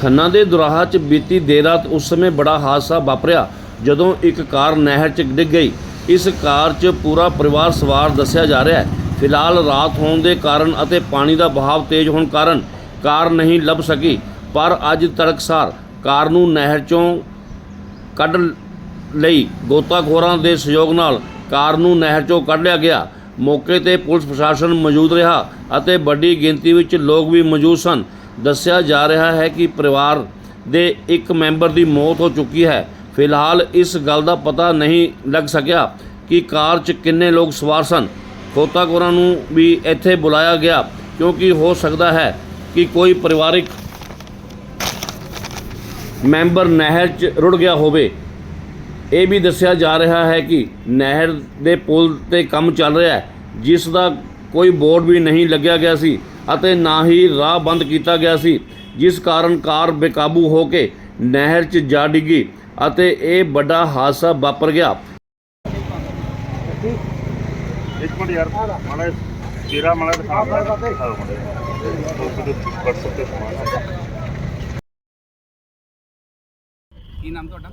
ਖੰਨਾ ਦੇ ਦੁਰਾਹਾ 'ਚ ਬੀਤੀ ਦੇਰ ਰਾਤ ਉਸ ਸਮੇਂ ਬੜਾ ਹਾਦਸਾ ਵਾਪਰਿਆ, ਜਦੋਂ ਇੱਕ ਕਾਰ ਨਹਿਰ 'ਚ ਡਿੱਗ ਗਈ। ਇਸ ਕਾਰ 'ਚ ਪੂਰਾ ਪਰਿਵਾਰ ਸਵਾਰ ਦੱਸਿਆ ਜਾ ਰਿਹਾ ਹੈ। ਫਿਲਹਾਲ ਰਾਤ ਹੋਣ ਦੇ ਕਾਰਨ ਅਤੇ ਪਾਣੀ ਦਾ ਬਹਾਵ ਤੇਜ਼ ਹੋਣ ਕਾਰਨ ਕਾਰ ਨਹੀਂ ਲੱਭ ਸਕੀ, ਪਰ ਅੱਜ ਤੜਕਸਾਰ ਕਾਰ ਨੂੰ ਨਹਿਰ 'ਚੋਂ ਕੱਢ ਲਈ ਗੋਤਾਖੋਰਾਂ ਦੇ ਸਹਿਯੋਗ ਨਾਲ ਕਾਰ ਨੂੰ ਨਹਿਰ 'ਚੋਂ ਕੱਢ ਲਿਆ ਗਿਆ। ਮੌਕੇ ਤੇ ਪੁਲਿਸ ਪ੍ਰਸ਼ਾਸਨ ਮੌਜੂਦ ਰਿਹਾ ਅਤੇ ਵੱਡੀ ਗਿਣਤੀ ਵਿੱਚ ਲੋਕ ਵੀ ਮੌਜੂਦ ਸਨ। ਦੱਸਿਆ ਜਾ ਰਿਹਾ ਹੈ ਕਿ ਪਰਿਵਾਰ ਦੇ ਇੱਕ ਮੈਂਬਰ ਦੀ ਮੌਤ ਹੋ ਚੁੱਕੀ ਹੈ। ਫਿਲਹਾਲ ਇਸ ਗੱਲ ਦਾ ਪਤਾ ਨਹੀਂ ਲੱਗ ਸਕਿਆ ਕਿ ਕਾਰ 'ਚ ਕਿੰਨੇ ਲੋਕ ਸਵਾਰ ਸਨ। ਗੋਤਾਖੋਰਾਂ ਨੂੰ ਵੀ ਇੱਥੇ ਬੁਲਾਇਆ ਗਿਆ ਕਿਉਂਕਿ ਹੋ ਸਕਦਾ ਹੈ ਕਿ ਕੋਈ ਪਰਿਵਾਰਿਕ ਮੈਂਬਰ ਨਹਿਰ 'ਚ ਰੁੜ ਗਿਆ ਹੋਵੇ। ਇਹ ਵੀ ਦੱਸਿਆ ਜਾ ਰਿਹਾ ਹੈ ਕਿ ਨਹਿਰ ਦੇ ਪੁਲ ਤੇ ਕੰਮ ਚੱਲ ਰਿਹਾ ਹੈ, ਜਿਸ ਦਾ ਕੋਈ ਬੋਰਡ ਵੀ ਨਹੀਂ ਲੱਗਿਆ ਗਿਆ ਸੀ। ਅਤੇ ਨਾ ਹੀ ਰਾਹ ਬੰਦ ਕੀਤਾ ਗਿਆ ਸੀ ਜਿਸ ਕਾਰਨ ਕਾਰ ਬੇਕਾਬੂ ਹੋ ਕੇ ਨਹਿਰ 'ਚ ਜਾ ਡਿੱਗੀ ਅਤੇ ਇਹ ਵੱਡਾ ਹਾਦਸਾ ਵਾਪਰ ਗਿਆ। ਇੱਕ ਮਿੰਟ ਯਾਰ ਮਾੜਾ ਤੇਰਾ ਮਾੜਾ ਦਿਖਾ ਹਾਂ ਮਾੜਾ ਉਹ ਕਿਤੇ WhatsApp ਤੇ ਸਮਾਨ ਕੀ ਨਾਮ ਤੁਹਾਡਾ?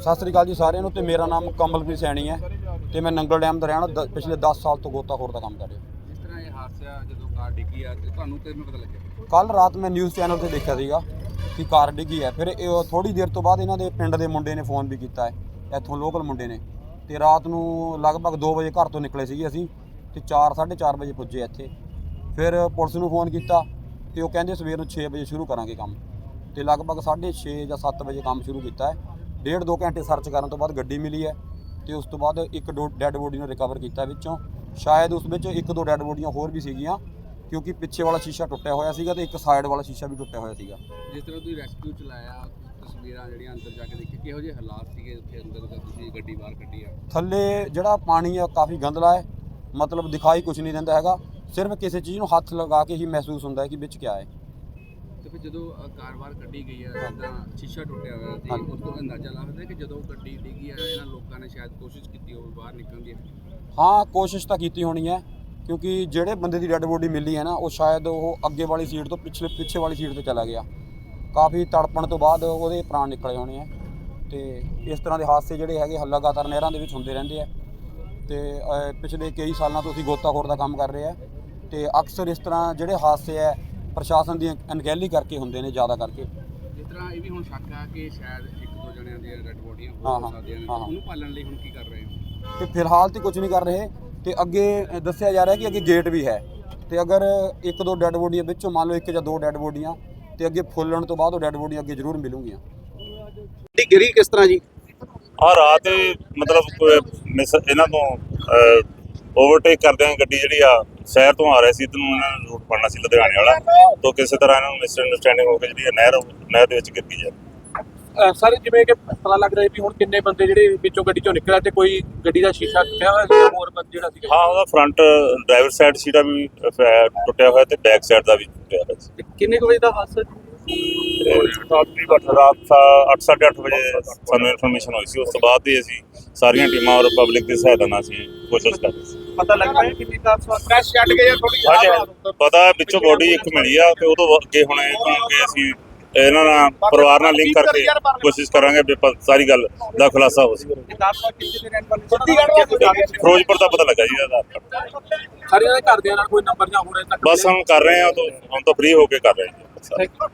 ਸਤਿ ਸ੍ਰੀ ਅਕਾਲ ਜੀ ਸਾਰਿਆਂ ਨੂੰ ਤੇ ਮੇਰਾ ਨਾਮ ਕਮਲਪ੍ਰੀਤ ਸੈਣੀ ਹੈ ਤੇ ਮੈਂ ਨੰਗਲ ਡੈਮ ਦਾ ਰਹਿਣਾ ਪਿਛਲੇ 10 ਸਾਲ ਤੋਂ ਗੋਤਾਖੋਰ ਦਾ ਕੰਮ ਕਰ ਰਿਹਾ। ਜਿਸ ਤਰ੍ਹਾਂ ਇਹ ਹਾਦਸਾ ਜਦੋਂ ਡਿੱਗੀ ਆ ਤੇ ਤੁਹਾਨੂੰ ਕਿਵੇਂ ਪਤਾ ਲੱਗਿਆ? ਕੱਲ ਰਾਤ ਮੈਂ ਨਿਊਜ਼ ਚੈਨਲ ਤੇ ਦੇਖਿਆ ਸੀਗਾ ਕਿ ਕਾਰ ਡਿੱਗੀ ਹੈ। ਫਿਰ ਇਹ ਥੋੜੀ ਦੇਰ ਤੋਂ ਬਾਅਦ ਇਹਨਾਂ ਦੇ ਪਿੰਡ ਦੇ ਮੁੰਡੇ ਨੇ ਫੋਨ ਵੀ ਕੀਤਾ ਹੈ। ਇੱਥੋਂ ਲੋਕਲ ਮੁੰਡੇ ਨੇ। ਤੇ ਰਾਤ ਨੂੰ ਲਗਭਗ 2 ਵਜੇ ਘਰ ਤੋਂ ਨਿਕਲੇ ਸੀਗੇ ਅਸੀਂ ਤੇ 4 4:30 ਵਜੇ ਪੁੱਜੇ ਇੱਥੇ। ਫਿਰ ਪੁਲਿਸ ਨੂੰ ਫੋਨ ਕੀਤਾ ਤੇ ਉਹ ਕਹਿੰਦੇ ਸਵੇਰ ਨੂੰ 6 ਵਜੇ ਸ਼ੁਰੂ ਕਰਾਂਗੇ ਕੰਮ। ਤੇ ਲਗਭਗ 6:30 ਜਾਂ 7 ਵਜੇ ਕੰਮ ਸ਼ੁਰੂ ਕੀਤਾ ਹੈ। ਡੇਢ ਦੋ ਘੰਟੇ ਸਰਚ ਕਰਨ ਤੋਂ ਬਾਅਦ ਗੱਡੀ ਮਿਲੀ ਹੈ ਤੇ ਉਸ ਤੋਂ ਬਾਅਦ ਇੱਕ ਦੋ ਡੈੱਡ ਬੋਡੀ ਨੂੰ ਰਿਕਵਰ ਕੀਤਾ ਵਿੱਚੋਂ। ਸ਼ਾਇਦ ਉਸ ਵਿੱਚ ਇੱਕ ਦੋ ਡੈੱਡ ਬੋਡੀਆਂ ਹੋਰ ਵੀ ਸੀਗੀਆਂ। ਕਿਉਂਕਿ ਪਿੱਛੇ ਵਾਲਾ ਸ਼ੀਸ਼ਾ ਟੁੱਟਿਆ ਹੋਇਆ ਸੀਗਾ ਤੇ ਇੱਕ ਸਾਈਡ ਵਾਲਾ ਸ਼ੀਸ਼ਾ ਵੀ ਟੁੱਟਿਆ ਹੋਇਆ ਸੀਗਾ। ਜਿਸ ਤਰ੍ਹਾਂ ਤੁਸੀਂ ਰੈਸਕਿਊ ਚਲਾਇਆ ਤਸਵੀਰਾਂ ਜਿਹੜੀਆਂ ਅੰਦਰ ਜਾ ਕੇ ਦੇਖੀ ਕਿਹੋ ਜਿਹੇ ਹਾਲਾਤ ਸੀਗੇ ਉੱਥੇ ਅੰਦਰ ਦਾ ਤੁਸੀਂ ਗੱਡੀ ਬਾਹਰ ਕੱਢੀ ਆ? ਥੱਲੇ ਜਿਹੜਾ ਪਾਣੀ ਆ ਕਾਫੀ ਗੰਦਲਾ ਹੈ ਮਤਲਬ ਦਿਖਾਈ ਕੁਝ ਨਹੀਂ ਦਿੰਦਾ ਹੈਗਾ ਸਿਰਫ ਕਿਸੇ ਚੀਜ਼ ਨੂੰ ਹੱਥ ਲਗਾ ਕੇ ਹੀ ਮਹਿਸੂਸ ਹੁੰਦਾ ਹੈ ਕਿ ਵਿੱਚ ਕਿਆ ਹੈ। ਤੇ ਫਿਰ ਜਦੋਂ ਅ, ਕਾਰ ਬਾਹਰ ਕੱਢੀ ਗਈ ਆ ਜਿੱਦਾਂ ਸ਼ੀਸ਼ਾ ਟੁੱਟਿਆ ਹੋਇਆ ਸੀ ਹਾਂਜੀ। ਉਸ ਤੋਂ ਅੰਦਾਜ਼ਾ ਲੱਗਦਾ ਕਿ ਜਦੋਂ ਗੱਡੀ ਡਿੱਗੀ ਆ ਇਹਨਾਂ ਲੋਕਾਂ ਨੇ ਸ਼ਾਇਦ ਕੋਸ਼ਿਸ਼ ਕੀਤੀ ਹੋਵੇ ਬਾਹਰ ਨਿਕਲਣ ਦੀ। ਹਾਂ ਕੋਸ਼ਿਸ਼ ਤਾਂ ਕੀਤੀ ਹੋਣੀ ਹੈ ਕਿਉਂਕਿ ਜਿਹੜੇ ਬੰਦੇ ਦੀ ਡੈੱਡ ਬੋਡੀ ਮਿਲੀ ਹੈ ਨਾ ਉਹ ਸ਼ਾਇਦ ਉਹ ਅੱਗੇ ਵਾਲੀ ਸੀਟ ਤੋਂ ਪਿਛਲੇ ਪਿੱਛੇ ਵਾਲੀ ਸੀਟ ਤੇ ਚਲਾ ਗਿਆ। ਕਾਫੀ ਤੜਪਣ ਤੋਂ ਬਾਅਦ ਉਹਦੇ ਪ੍ਰਾਣ ਨਿਕਲੇ ਹੋਣੇ ਆ। ਤੇ ਇਸ ਤਰ੍ਹਾਂ ਦੇ ਹਾਦਸੇ ਜਿਹੜੇ ਹੈਗੇ ਹ- ਲਗਾਤਾਰ ਨਹਿਰਾਂ ਦੇ ਵਿੱਚ ਹੁੰਦੇ ਰਹਿੰਦੇ ਆ। ਤੇ ਪਿਛਲੇ ਕਈ ਸਾਲਾਂ ਤੋਂ ਅਸੀਂ ਗੋਤਾਖੋਰ ਦਾ ਕੰਮ ਕਰ ਰਹੇ ਆ। ਤੇ ਅਕਸਰ ਇਸ ਤਰ੍ਹਾਂ ਜਿਹੜੇ ਹਾਦਸੇ ਆ ਪ੍ਰਸ਼ਾਸਨ ਦੀ ਅਣਗਹਿਲੀ ਕਰਕੇ ਹੁੰਦੇ ਨੇ ਜ਼ਿਆਦਾ ਕਰਕੇ। ਜਿਸ ਤਰ੍ਹਾਂ ਇਹ ਵੀ ਹੁਣ ਸ਼ੱਕ ਆ ਕਿ ਸ਼ਾਇਦ ਇੱਕ ਦੋ ਜਣਿਆਂ ਦੀਆਂ ਡੈਡ ਬੋਡੀਆਂ ਹਾਂ, ਸਕਦੀਆਂ ਨੇ। ਉਹਨੂੰ ਪਾਲਣ ਲਈ ਹੁਣ ਕੀ ਕਰ ਰਹੇ ਹੋ? ਤੇ ਫਿਲਹਾਲ ਤੇ ਕੁਝ ਨਹੀਂ ਕਰ ਰਹੇ। ਤੇ ਅੱਗੇ ਦੱਸਿਆ ਜਾ ਰਿਹਾ ਕਿ ਅੱਗੇ ਗੇਟ ਵੀ ਹੈ। ਤੇ ਅਗਰ ਇੱਕ ਦੋ ਡੈੱਡ ਬੋਡੀਆਂ ਵਿੱਚੋਂ ਮੰਨ ਲਓ ਇੱਕ ਜਾਂ ਦੋ ਡੈੱਡ ਬੋਡੀਆਂ ਤੇ ਅੱਗੇ ਫੁੱਲਣ ਤੋਂ ਬਾਅਦ ਉਹ ਡੈੱਡ ਬੋਡੀਆਂ ਅੱਗੇ ਜ਼ਰੂਰ ਮਿਲੂਗੀਆਂ। ਗੱਡੀ ਗਿਰੀ ਕਿਸ ਤਰ੍ਹਾਂ ਜੀ? ਆ ਰਾਤ ਮਤਲਬ ਇਹਨਾਂ ਤੋਂ ਓਵਰਟੇਕ ਕਰਦੇ ਆ ਗੱਡੀ ਜਿਹੜੀ ਆ ਸ਼ਹਿਰ ਤੋਂ ਆ ਰਹੀ ਸੀ ਇਧਰ ਨੂੰ ਇਹਨਾਂ ਨੇ ਰੂਟ ਪੜਨਾ ਸੀ ਲੁਧਿਆਣੇ ਵਾਲਾ। ਤੋਂ ਕਿਸੇ ਤਰ੍ਹਾਂ ਇਹਨਾਂ ਨੂੰ ਮਿਸ ਅੰਡਰਸਟੈਂਡਿੰਗ ਹੋ ਕੇ ਜਿਹੜੀ ਇਹ ਨਹਿਰ ਨਹਿਰ ਦੇ ਵਿੱਚ ਗਿਰ ਗਈ ਹੈ ਸਰ ਜਿਵੇਂ ਕਿ ਪਤਾ ਲੱਗ ਰਿਹਾ ਵੀ ਹੁਣ ਕਿੰਨੇ ਬੰਦੇ ਜਿਹੜੇ ਵਿੱਚੋਂ ਗੱਡੀ ਚੋਂ ਨਿਕਲਿਆ ਤੇ ਕੋਈ ਗੱਡੀ ਦਾ ਸ਼ੀਸ਼ਾ ਟੁੱਟਿਆ ਹੋਇਆ ਸੀ ਜਾਂ ਹੋਰ ਬੰਦ ਜਿਹੜਾ ਸੀ ਹਾਂ ਉਹਦਾ ਫਰੰਟ ਡਰਾਈਵਰ ਸਾਈਡ ਸੀਟਾ ਵੀ ਟੁੱਟਿਆ ਹੋਇਆ ਤੇ ਬੈਕ ਸਾਈਡ ਦਾ ਵੀ ਟੁੱਟਿਆ ਹੋਇਆ ਸੀ। ਕਿੰਨੇ ਕੁ ਵਜੇ ਦਾ ਹਾਦਸਾ ਤੇ ਰਾਤ 8:30 ਵਜੇ ਸਾਨੂੰ ਇਨਫੋਰਮੇਸ਼ਨ ਹੋਈ ਸੀ। ਉਸ ਤੋਂ ਬਾਅਦ ਹੀ ਅਸੀਂ ਸਾਰੀਆਂ ਟੀਮਾਂ ਔਰ ਪਬਲਿਕ ਦੀ ਸਹਾਇਤਾ ਨਾਲ ਅਸੀਂ ਕੋਸ਼ਿਸ਼ ਕਰ ਰਹੇ ਸੀ। ਪਤਾ ਲੱਗ ਰਿਹਾ ਕਿੰਨੀ ਸਵਾਰ ਕ੍ਰੈਸ਼ ਛੱਡ ਗਏ ਜਾਂ ਥੋੜੀ ਪਤਾ ਵਿੱਚੋਂ ਬੋਡੀ ਇੱਕ ਮਿਲੀ ਆ ਤੇ ਉਦੋਂ ਅੱਗੇ ਹੁਣ ਇਹ ਕਿ ਅਸੀਂ ਇਹਨਾਂ ਨਾਲ ਪਰਿਵਾਰ ਨਾਲ ਲਿੰਕ ਕਰਕੇ ਕੋਸ਼ਿਸ਼ ਕਰਾਂਗੇ ਵੀ ਸਾਰੀ ਗੱਲ ਦਾ ਖੁਲਾਸਾ ਹੋ ਸਕੇ। ਫਿਰੋਜ਼ਪੁਰ ਦਾ ਪਤਾ ਲੱਗਾ ਜੀ ਆਧਾਰ ਕਾਰਡ। ਸਾਰਿਆਂ ਦੇ ਘਰਦਿਆਂ ਨਾਲ ਕੋਈ ਨੰਬਰ ਜਾਂ ਹੋਰ ਤੱਕ ਬਸ ਹਮ ਕਰ ਰਹੇ ਹਾਂ ਤਾਂ ਹੁਣ ਤਾਂ ਫ੍ਰੀ ਹੋ ਕੇ ਕਰ ਰਹੇ ਹਾਂ.